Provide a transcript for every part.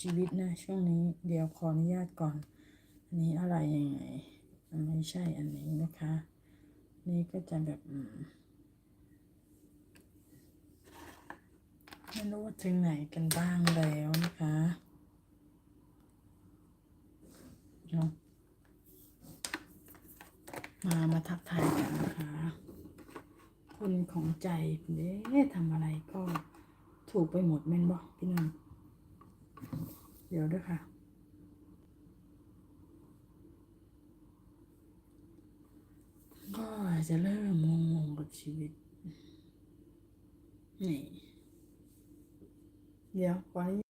ชีวิตนะช่วงนี้เดี๋ยวขออนุญาตก่อน อันนี้อะไรยังไงไม่ใช่อันนี้นะคะ นี่ก็จะแบบไม่รู้ว่าถึงไหนกันบ้างแล้วนะคะเนาะมามาทักทายกันนะคะ คนของใจเด้ทำอะไรก็ถูกไปหมดแม่นบอกพี่น้อง เดี๋ยวด้วยค่ะ ก็จะเริ่มงงๆกับชีวิต นี่ เดี๋ยวขออน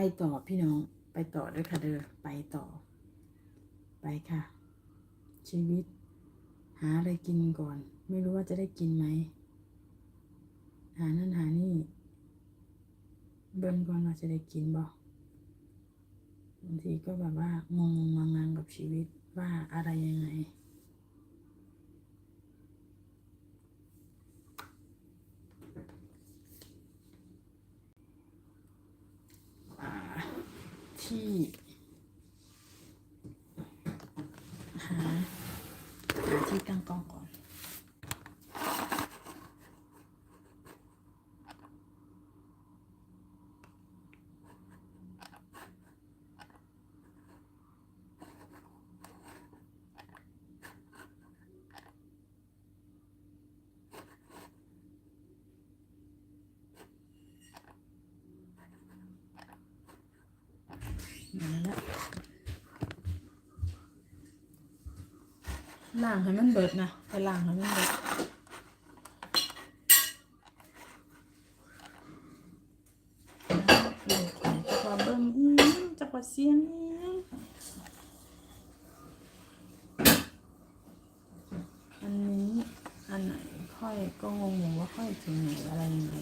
ไปต่อพี่น้อง ไปต่อด้วยค่ะเด้อไปต่อ ไปค่ะ ชีวิต หาอะไรกินก่อน ไม่รู้ว่าจะได้กินไหม หานั่นหานี่ เบิ่งก่อนว่าจะได้กินบ่บางทีก็แบบว่างงงงงๆกับชีวิตว่าอะไรยังไง อ่า ที่หาหาที่ตั้งกล้องก่อน มาแล้วล่างให้มันเบิดนะไปล่างให้มันเบิดเดี๋ยวขอเบิ่งอีหยังจักว่าเสียงอีหยังอันนี้อันไหนค่อยก็งงว่าค่อยถึงไหนอะไรยังไง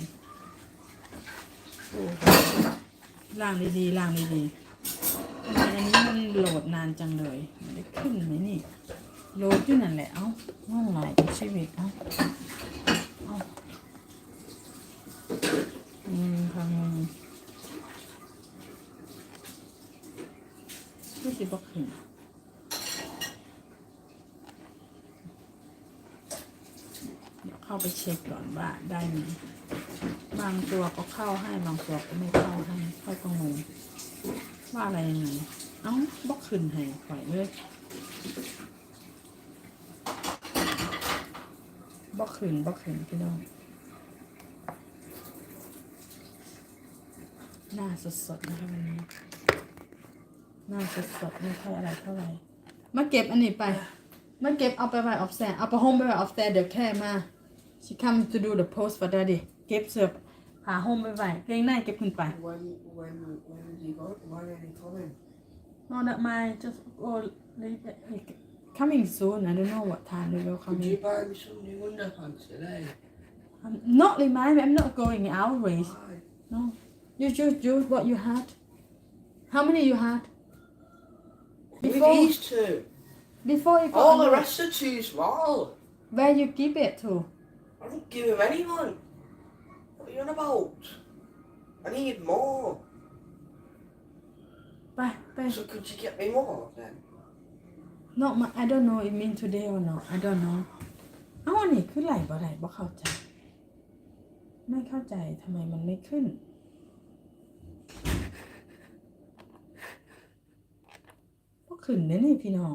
โอ้ล่างดีๆล่างดีๆ นานจังเลยมันได้ขึ้นไหมนี่โลดอยู่นั่นแหละเอ้าง่วงหลายชีวิตเอ้าเอ้าอืมค่ะงงรู้สึกบ่ขึ้นเดี๋ยวเข้าไปเช็คก่อนว่าได้ไหมบางตัวก็เข้าให้บางตัวก็ไม่เข้าให้ค่อยก็งงว่าอะไรยังไง เอ้าบ่ขึ้นให้ปล่อยเลยบ่ขึ้นบ่ขึ้นพี่น้องหน้าสดๆนะคะวันนี้หน้าสดๆไม่ค่อยอะไรเท่าไหร่มาเก็บอันนี้ไป มาเก็บเอาไปไว้ออฟแซนเอาไปห้องไปไว้ออฟแซนเดี๋ยวแค่มา she come to do the post for daddy เก็บเสื้อผ้าห่มไปไว้เกงในเก็บขึ้นไป When when when did he go? When are they coming? No not mine just go leave it coming soon I don't know what time they will Could coming you buy me some new underpants today? I'm not remind me I'm not going always Why? No. You just use what you had. How many you had? Only Before, these two. before you got All the another- rest are too small. Where you give it to? I don't give him anyone. What are you on about? I need more. ไปไป So could you get me more then? not my I don't know it mean today or not I don't know เอ้าอันนี้คือไหลบ่ไหลบ่เข้าใจ ไม่เข้าใจทำไมมันไม่ขึ้น ก็ขึ้นได้นี่พี่น้อง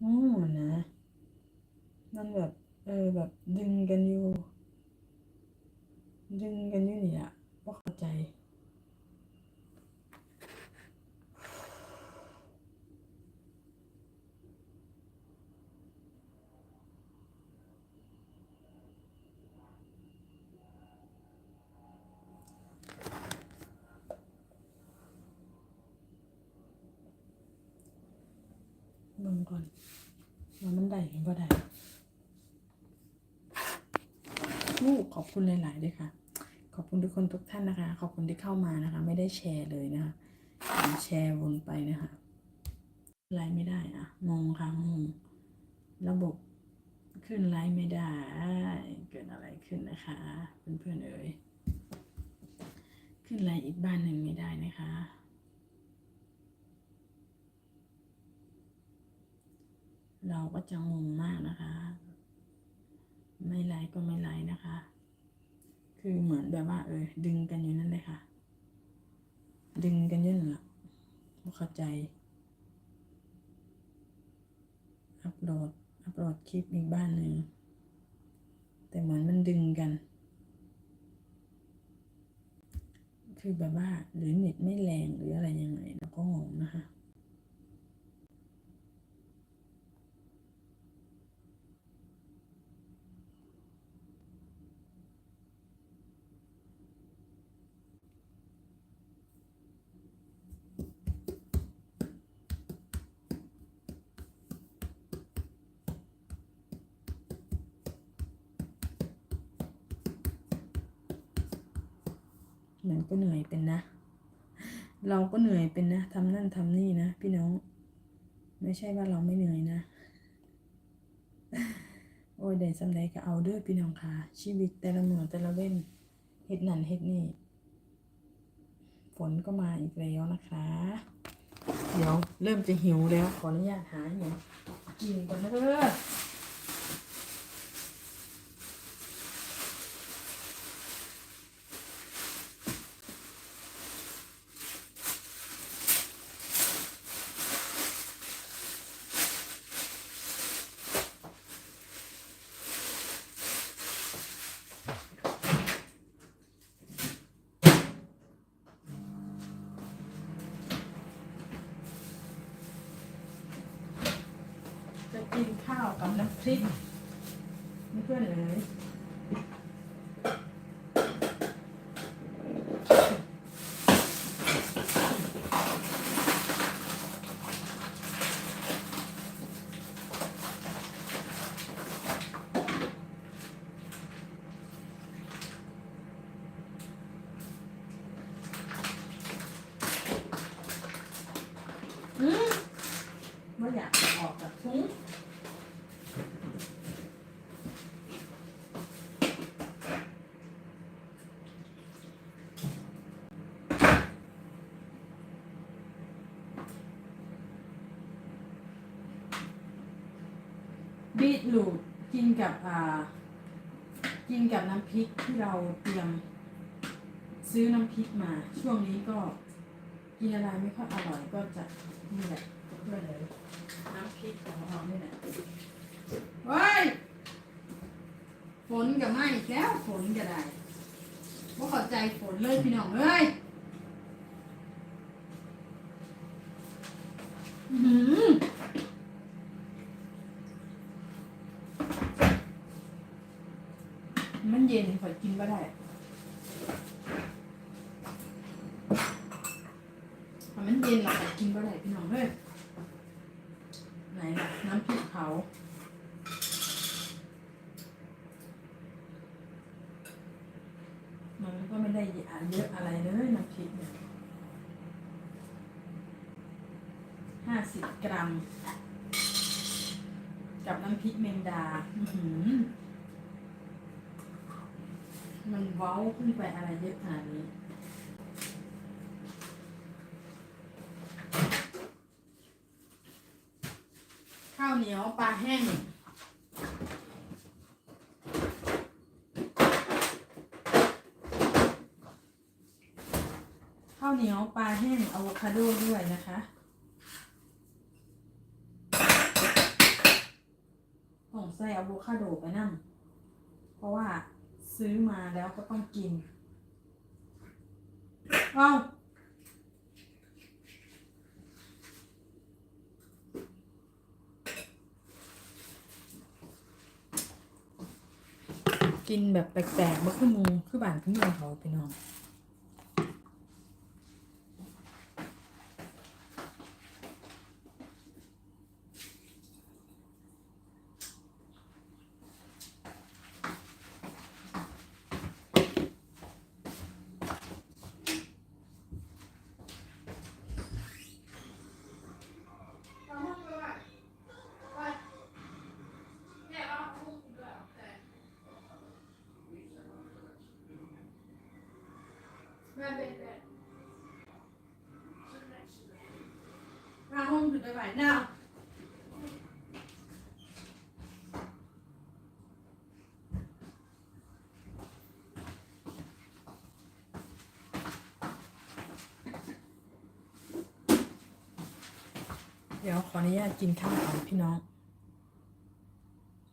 โอ้ นะ มันแบบ เออแบบดึงกันอยู่ ดึงกันอยู่นี่อะว่าเข้าใจเบิ่งก่อน ว่ามันได้หรือบ่ได้ลูกขอบคุณหลายๆด้วยค่ะ ขอบคุณทุกคนทุกท่านนะคะ ขอบคุณที่เข้ามานะคะ ไม่ได้แชร์เลยนะคะแชร์วนไปนะคะไลฟ์ไม่ได้อะงงค่ะงงระบบขึ้นไลฟ์ไม่ได้ เกิดอะไรขึ้นนะคะ เพื่อนๆเอ๋ยขึ้นไลฟ์อีกบ้านหนึ่งไม่ได้นะคะ เราก็จะงงมากนะคะ ไม่ไลค์ก็ไม่ไลค์นะคะ คือเหมือนแบบว่า เออ ดึงกันอยู่นั่นเลยค่ะ ดึงกันยู่นั่นละไม่เข้าใจ อัปโหลด อัปโหลดคลิปอีกบ้านหนึ่ง แต่เหมือนมันดึงกัน คือแบบว่า หรือเน็ตไม่แรงหรืออะไรยังไงเราก็งงนะคะ มันก็เหนื่อยเป็นนะ เราก็เหนื่อยเป็นนะทำนั่นทำนี่นะพี่น้อง ไม่ใช่ว่าเราไม่เหนื่อยนะ โอ้ยได้สำใดก็เอาเด้อพี่น้องค่ะ ชีวิตแต่ละเมือแต่ละเว้นเฮ็ดนั่นเฮ็ดนี่ ฝนก็มาอีกแล้วนะคะ เดี๋ยวเริ่มจะหิวแล้วขออนุญาตหาอย่างกินก่อนนะเด้อ จะกินข้าว กับน้ำพริกเพื่อนๆเลย ก็อยากจะออกจากทุ้ง บีทรูทกินกับอ่า กินกับน้ำพริกที่เราเตรียม ซื้อน้ำพริกมา ช่วงนี้ก็กินอะไรไม่ค่อยอร่อยก็จะนี่แหละเพื่อเลยน้ำพริกของเรานี่แหละเฮ้ยฝนกับไม่แล้วฝนก็ได้ว่าเข้าใจฝนเลยพี่น้องเอ้ยอื้อหือมันเย็น ขอยกินก็ได้ถ้ามันเย็นเราก็กินก็ได้พี่น้องเฮ้ยไหนล่ะน้ำพริกเผามันก็ไม่ได้เยอะอะไรเลยน้ำพริกเนี่ยห้าสิบกรัม กับน้ำพริกแมงดา อือหือ มันเว้าขึ้นไปอะไรเยอะขนาดนี้ข้าวเหนียวปลาแห้งข้าวเหนียวปลาแห้งอะโวคาโดด้วยนะคะต้องใส่อะโวคาโดไปนั่งเพราะว่า ซื้อมาแล้วก็ต้องกิน เอากินแบบแปลกๆบ่คือหมูคือบ้านคือเมืองเขาไปน้อง มาห้องถึงไปไหน now เดี๋ยวขออนุญาตกินข้าวก่อนพี่น้อง